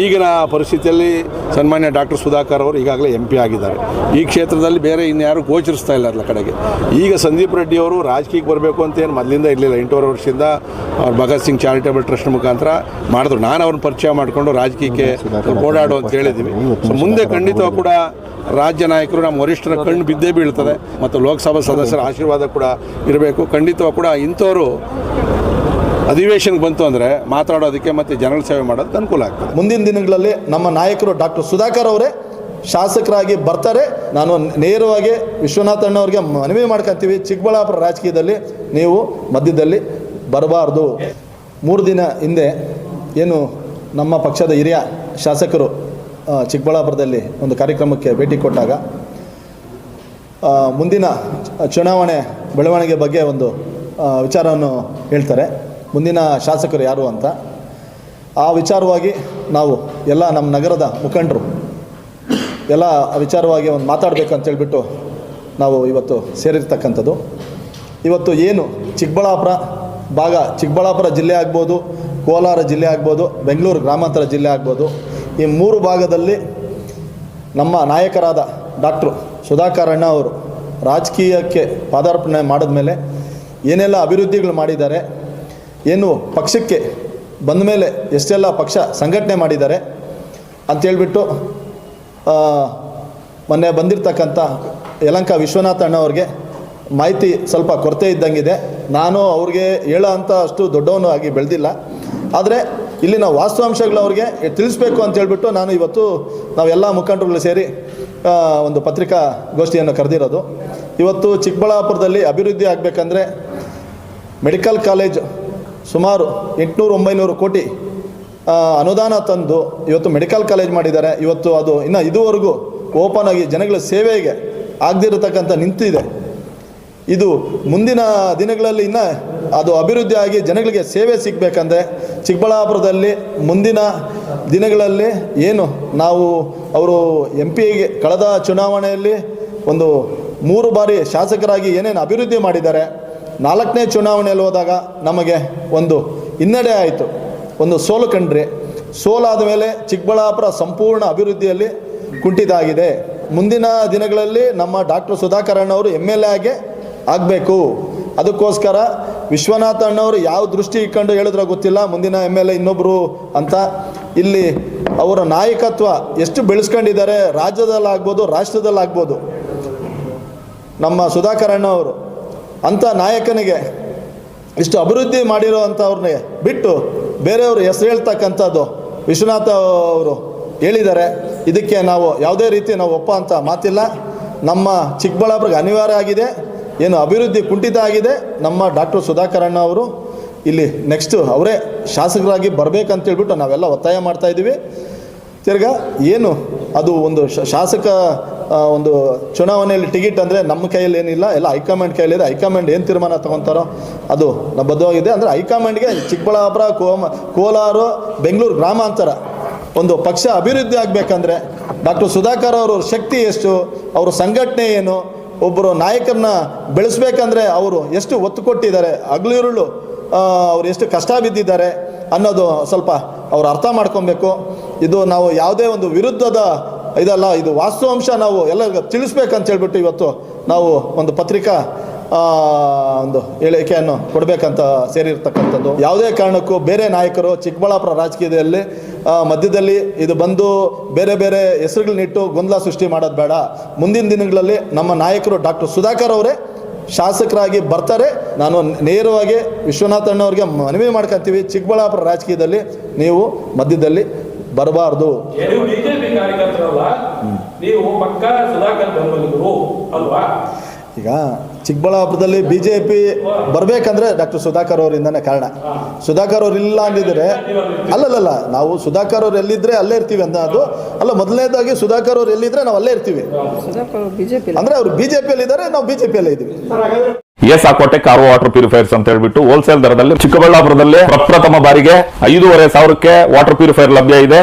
ಈಗಿನ ಪರಿಸ್ಥಿತಿಯಲ್ಲಿ ಸನ್ಮಾನ್ಯ ಡಾಕ್ಟರ್ ಸುಧಾಕರ್ ಅವರು ಈಗಾಗಲೇ ಎಂ ಪಿ ಆಗಿದ್ದಾರೆ. ಈ ಕ್ಷೇತ್ರದಲ್ಲಿ ಬೇರೆ ಇನ್ಯಾರು ಗೋಚರಿಸ್ತಾ ಇಲ್ಲ ಅದ್ರ ಕಡೆಗೆ. ಈಗ ಸಂದೀಪ್ ರೆಡ್ಡಿ ಅವರು ರಾಜಕೀಯಕ್ಕೆ ಬರಬೇಕು ಅಂತ ಏನು ಮೊದಲಿಂದ ಇರಲಿಲ್ಲ. ಎಂಟೂವರೆ ವರ್ಷದಿಂದ ಅವ್ರು ಭಗತ್ ಸಿಂಗ್ ಚಾರಿಟೇಬಲ್ ಟ್ರಸ್ಟ್ ಮುಖಾಂತರ ಮಾಡಿದ್ರು. ನಾನು ಅವ್ರನ್ನ ಪರಿಚಯ ಮಾಡಿಕೊಂಡು ರಾಜಕೀಯಕ್ಕೆ ಓಡಾಡು ಅಂತ ಹೇಳಿದ್ದೀವಿ ಸೊ ಮುಂದೆ ಖಂಡಿತ ಕೂಡ ರಾಜ್ಯ ನಾಯಕರು ನಮ್ಮ ವರಿಷ್ಠರ ಕಣ್ಣು ಬಿದ್ದೇ ಬೀಳ್ತದೆ. ಮತ್ತು ಲೋಕಸಭಾ ಸದಸ್ಯರ ಆಶೀರ್ವಾದ ಕೂಡ ಇರಬೇಕು. ಖಂಡಿತವಾಗಿ ಕೂಡ ಇಂಥವರು ಅಧಿವೇಶನಕ್ಕೆ ಬಂತು ಅಂದರೆ ಮಾತಾಡೋದಕ್ಕೆ ಮತ್ತು ಜನರ ಸೇವೆ ಮಾಡೋದಕ್ಕೆ ಅನುಕೂಲ ಆಗ್ತದೆ. ಮುಂದಿನ ದಿನಗಳಲ್ಲಿ ನಮ್ಮ ನಾಯಕರು ಡಾಕ್ಟರ್ ಸುಧಾಕರ್ ಅವರೇ ಶಾಸಕರಾಗಿ ಬರ್ತಾರೆ. ನಾನು ನೇರವಾಗಿ ವಿಶ್ವನಾಥ್ ಅಣ್ಣವ್ರಿಗೆ ಮನವಿ ಮಾಡ್ಕೊತೀವಿ. ಚಿಕ್ಕಬಳ್ಳಾಪುರ ರಾಜಕೀಯದಲ್ಲಿ ನೀವು ಮಧ್ಯದಲ್ಲಿ ಬರಬಾರ್ದು. ಮೂರು ದಿನ ಹಿಂದೆ ಏನು ನಮ್ಮ ಪಕ್ಷದ ಹಿರಿಯ ಶಾಸಕರು ಚಿಕ್ಕಬಳ್ಳಾಪುರದಲ್ಲಿ ಒಂದು ಕಾರ್ಯಕ್ರಮಕ್ಕೆ ಭೇಟಿ ಕೊಟ್ಟಾಗ ಮುಂದಿನ ಚುನಾವಣೆ ಬೆಳವಣಿಗೆ ಬಗ್ಗೆ ಒಂದು ವಿಚಾರವನ್ನು ಹೇಳ್ತಾರೆ. ಮುಂದಿನ ಶಾಸಕರು ಯಾರು ಅಂತ? ಆ ವಿಚಾರವಾಗಿ ನಾವು ಎಲ್ಲ ನಮ್ಮ ನಗರದ ಮುಖಂಡರು ಎಲ್ಲ ವಿಚಾರವಾಗಿ ಒಂದು ಮಾತಾಡಬೇಕು ಅಂತ ಹೇಳ್ಬಿಟ್ಟು ನಾವು ಇವತ್ತು ಸೇರಿರ್ತಕ್ಕಂಥದ್ದು. ಇವತ್ತು ಏನು ಚಿಕ್ಕಬಳ್ಳಾಪುರ ಭಾಗ ಚಿಕ್ಕಬಳ್ಳಾಪುರ ಜಿಲ್ಲೆ ಆಗ್ಬೋದು, ಕೋಲಾರ ಜಿಲ್ಲೆ ಆಗ್ಬೋದು, ಬೆಂಗಳೂರು ಗ್ರಾಮಾಂತರ ಜಿಲ್ಲೆ ಆಗ್ಬೋದು, ಈ ಮೂರು ಭಾಗದಲ್ಲಿ ನಮ್ಮ ನಾಯಕರಾದ ಡಾಕ್ಟ್ರು ಅಣ್ಣ ಅವರು ರಾಜಕೀಯಕ್ಕೆ ಪಾದಾರ್ಪಣೆ ಮಾಡಿದ್ಮೇಲೆ ಏನೆಲ್ಲ ಅಭಿವೃದ್ಧಿಗಳು ಮಾಡಿದ್ದಾರೆ ಏನು ಪಕ್ಷಕ್ಕೆ ಬಂದ ಮೇಲೆ ಎಷ್ಟೆಲ್ಲ ಪಕ್ಷ ಸಂಘಟನೆ ಮಾಡಿದ್ದಾರೆ ಅಂತೇಳ್ಬಿಟ್ಟು ಮೊನ್ನೆ ಬಂದಿರತಕ್ಕಂಥ ಯಲಂಕ ವಿಶ್ವನಾಥ ಅಣ್ಣವ್ರಿಗೆ ಮಾಹಿತಿ ಸ್ವಲ್ಪ ಕೊರತೆ ಇದ್ದಂಗಿದೆ. ನಾನು ಅವ್ರಿಗೆ ಹೇಳೋ ಅಂಥ ಅಷ್ಟು ದೊಡ್ಡವನು ಆಗಿ ಬೆಳೆದಿಲ್ಲ. ಆದರೆ ಇಲ್ಲಿನ ವಾಸ್ತವಾಂಶಗಳು ಅವ್ರಿಗೆ ತಿಳಿಸ್ಬೇಕು ಅಂತ ಹೇಳ್ಬಿಟ್ಟು ನಾನು ಇವತ್ತು ನಾವೆಲ್ಲ ಮುಖಂಡರುಗಳು ಸೇರಿ ಒಂದು ಪತ್ರಿಕಾ ಗೋಷ್ಠಿಯನ್ನು ಕರೆದಿರೋದು. ಇವತ್ತು ಚಿಕ್ಕಬಳ್ಳಾಪುರದಲ್ಲಿ ಅಭಿವೃದ್ಧಿ ಆಗಬೇಕಂದ್ರೆ ಮೆಡಿಕಲ್ ಕಾಲೇಜ್ ಸುಮಾರು ಎಂಟುನೂರು, ಒಂಬೈನೂರು ಕೋಟಿ ಅನುದಾನ ತಂದು ಇವತ್ತು ಮೆಡಿಕಲ್ ಕಾಲೇಜ್ ಮಾಡಿದ್ದಾರೆ. ಇವತ್ತು ಅದು ಇನ್ನು ಇದುವರೆಗೂ ಓಪನ್ ಆಗಿ ಜನಗಳ ಸೇವೆಗೆ ಆಗದಿರತಕ್ಕಂಥ ನಿಂತಿದೆ ಇದು. ಮುಂದಿನ ದಿನಗಳಲ್ಲಿ ಇನ್ನು ಅದು ಅಭಿವೃದ್ಧಿ ಆಗಿ ಜನಗಳಿಗೆ ಸೇವೆ ಸಿಗಬೇಕಂದ್ರೆ ಚಿಕ್ಕಬಳ್ಳಾಪುರದಲ್ಲಿ ಮುಂದಿನ ದಿನಗಳಲ್ಲಿ ಏನು ನಾವು ಅವರು ಎಂ ಪಿಗೆ ಕಳೆದ ಚುನಾವಣೆಯಲ್ಲಿ ಒಂದು ಮೂರು ಬಾರಿ ಶಾಸಕರಾಗಿ ಏನೇನು ಅಭಿವೃದ್ಧಿ ಮಾಡಿದ್ದಾರೆ ನಾಲ್ಕನೇ ಚುನಾವಣೆಯಲ್ಲಿ ಹೋದಾಗ ನಮಗೆ ಒಂದು ಹಿನ್ನಡೆ ಆಯಿತು. ಒಂದು ಸೋಲು ಕಂಡ್ರಿ. ಸೋಲಾದ ಮೇಲೆ ಚಿಕ್ಕಬಳ್ಳಾಪುರ ಸಂಪೂರ್ಣ ಅಭಿವೃದ್ಧಿಯಲ್ಲಿ ಕುಂಠಿತಾಗಿದೆ ಮುಂದಿನ ದಿನಗಳಲ್ಲಿ ನಮ್ಮ ಡಾಕ್ಟರ್ ಸುಧಾಕರ್ ಅಣ್ಣವರು ಎಂ ಎಲ್ ಎ ಆಗಿ ಆಗಬೇಕು. ಅದಕ್ಕೋಸ್ಕರ ವಿಶ್ವನಾಥ ಅಣ್ಣವರು ಯಾವ ದೃಷ್ಟಿ ಇಟ್ಕೊಂಡು ಹೇಳಿದ್ರೆ ಗೊತ್ತಿಲ್ಲ. ಮುಂದಿನ ಎಂ ಎಲ್ ಎ ಇನ್ನೊಬ್ಬರು ಅಂತ. ಇಲ್ಲಿ ಅವರ ನಾಯಕತ್ವ ಎಷ್ಟು ಬೆಳೆಸ್ಕೊಂಡಿದ್ದಾರೆ. ರಾಜ್ಯದಲ್ಲಾಗ್ಬೋದು, ರಾಷ್ಟ್ರದಲ್ಲಾಗ್ಬೋದು. ನಮ್ಮ ಸುಧಾಕರ್ ಅಣ್ಣವರು ಅಂಥ ನಾಯಕನಿಗೆ ಇಷ್ಟು ಅಭಿವೃದ್ಧಿ ಮಾಡಿರೋ ಅಂಥವ್ರನ್ನೇ ಬಿಟ್ಟು ಬೇರೆಯವರು ಹೆಸರು ಹೇಳ್ತಕ್ಕಂಥದ್ದು ವಿಶ್ವನಾಥ ಅವರು ಹೇಳಿದ್ದಾರೆ. ಇದಕ್ಕೆ ನಾವು ಯಾವುದೇ ರೀತಿ ನಾವು ಒಪ್ಪ ಅಂತ ಮಾತಿಲ್ಲ. ನಮ್ಮ ಚಿಕ್ಕಬಳ್ಳಾಪುರಕ್ಕೆ ಅನಿವಾರ್ಯ ಆಗಿದೆ. ಏನು ಅಭಿವೃದ್ಧಿ ಕುಂಠಿತ ಆಗಿದೆ. ನಮ್ಮ ಡಾಕ್ಟರ್ ಸುಧಾಕರ್ ಅಣ್ಣ ಅವರು ಇಲ್ಲಿ ನೆಕ್ಸ್ಟು ಅವರೇ ಶಾಸಕರಾಗಿ ಬರಬೇಕಂತೇಳ್ಬಿಟ್ಟು ನಾವೆಲ್ಲ ಒತ್ತಾಯ ಮಾಡ್ತಾ ಇದ್ದೀವಿ. ತಿರ್ಗಾ ಏನು? ಅದು ಒಂದು ಶಾಸಕ ಒಂದು ಚುನಾವಣೆಯಲ್ಲಿ ಟಿಕೆಟ್ ಅಂದರೆ ನಮ್ಮ ಕೈಯಲ್ಲಿ ಏನಿಲ್ಲ, ಎಲ್ಲ ಹೈಕಮಾಂಡ್ ಕೈಯಲ್ಲಿದೆ ಹೈಕಮಾಂಡ್ ಏನು ತೀರ್ಮಾನ ತಗೊತಾರೋ ಅದು ಬದ್ಧವಾಗಿದೆ. ಅಂದರೆ ಹೈಕಮಾಂಡ್ಗೆ ಚಿಕ್ಕಬಳ್ಳಾಪುರ, ಕೋಮ, ಕೋಲಾರ, ಬೆಂಗಳೂರು ಗ್ರಾಮಾಂತರ ಒಂದು ಪಕ್ಷ ಅಭಿವೃದ್ಧಿ ಆಗಬೇಕಂದ್ರೆ ಡಾಕ್ಟರ್ ಸುಧಾಕರ್ ಅವರ ಶಕ್ತಿ ಎಷ್ಟು, ಅವರ ಸಂಘಟನೆ ಏನು ಒಬ್ಬರು ನಾಯಕರನ್ನ ಬೆಳೆಸ್ಬೇಕಂದ್ರೆ ಅವರು ಎಷ್ಟು ಒತ್ತು ಕೊಟ್ಟಿದ್ದಾರೆ ಹಗಲಿರುಳು ಅವ್ರು ಎಷ್ಟು ಕಷ್ಟ ಬಿದ್ದಿದ್ದಾರೆ ಅನ್ನೋದು ಸ್ವಲ್ಪ ಅವ್ರು ಅರ್ಥ ಮಾಡ್ಕೊಬೇಕು. ಇದು ನಾವು ಯಾವುದೇ ಒಂದು ವಿರುದ್ಧದ ಇದಲ್ಲ, ಇದು ವಾಸ್ತುವಂಶ ನಾವು ಎಲ್ಲ ತಿಳಿಸ್ಬೇಕಂತ ಹೇಳ್ಬಿಟ್ಟು ಇವತ್ತು ನಾವು ಒಂದು ಪತ್ರಿಕಾ ಒಂದು ಹೇಳಿಕೆಯನ್ನು ಕೊಡಬೇಕಂತ ಸೇರಿರ್ತಕ್ಕಂಥದ್ದು. ಯಾವುದೇ ಕಾರಣಕ್ಕೂ ಬೇರೆ ನಾಯಕರು ಚಿಕ್ಕಬಳ್ಳಾಪುರ ರಾಜಕೀಯದಲ್ಲಿ ಮಧ್ಯದಲ್ಲಿ ಇದು ಬಂದು ಬೇರೆ ಬೇರೆ ಹೆಸರುಗಳನ್ನಿಟ್ಟು ಗೊಂದಲ ಸೃಷ್ಟಿ ಮಾಡೋದು ಬೇಡ. ಮುಂದಿನ ದಿನಗಳಲ್ಲಿ ನಮ್ಮ ನಾಯಕರು ಡಾಕ್ಟರ್ ಸುಧಾಕರ್ ಅವರೇ ಶಾಸಕರಾಗಿ ಬರ್ತಾರೆ. ನಾನು ನೇರವಾಗಿ ವಿಶ್ವನಾಥಣ್ಣವ್ರಿಗೆ ಮನವಿ ಮಾಡ್ಕೊತೀವಿ, ಚಿಕ್ಕಬಳ್ಳಾಪುರ ರಾಜಕೀಯದಲ್ಲಿ ನೀವು ಮಧ್ಯದಲ್ಲಿ ಬರಬಾರ್ದು. ಈಗ ಚಿಕ್ಕಬಳ್ಳಾಪುರದಲ್ಲಿ ಬಿ ಜೆ ಪಿ ಬರಬೇಕಂದ್ರೆ ಡಾಕ್ಟರ್ ಸುಧಾಕರ್ ಅವರಿಂದನೇ ಕಾರಣ. ಸುಧಾಕರ್ ಅವ್ರು ಇಲ್ಲ ಅಂದಿದ್ರೆ ಅಲ್ಲಲ್ಲ ನಾವು ಸುಧಾಕರ್ ಅವ್ರು ಎಲ್ಲಿದ್ರೆ ಅಲ್ಲೇ ಇರ್ತೀವಿ ಅಂತ ಅದು. ಅಲ್ಲ ಮೊದಲನೇದಾಗಿ ಸುಧಾಕರ್ ಅವ್ರು ಎಲ್ಲಿದ್ರೆ ನಾವು ಅಲ್ಲೇ ಇರ್ತೀವಿ. ಬಿಜೆಪಿ ಅಂದ್ರೆ ಅವ್ರು ಬಿಜೆಪಿಯಲ್ಲಿ ಇದ್ದಾರೆ ನಾವು ಬಿ ಜೆ ಪಿಯಲ್ಲೇ ಇದ್ದೀವಿ. ಎಸ್ ಆಕೋಟೆ ಕಾರ್ ವಾಟರ್ ಪ್ಯೂರಿಫೈರ್ಸ್ ಅಂತ ಹೇಳ್ಬಿಟ್ಟು ಹೋಲ್ಸೇಲ್ ದರದಲ್ಲಿ ಚಿಕ್ಕಬಳ್ಳಾಪುರದಲ್ಲಿ ಪ್ರಪ್ರಥಮ ಬಾರಿಗೆ ಐದೂವರೆ ಸಾವಿರಕ್ಕೆ ವಾಟರ್ ಪ್ಯೂರಿಫೈರ್ ಲಭ್ಯ ಇದೆ.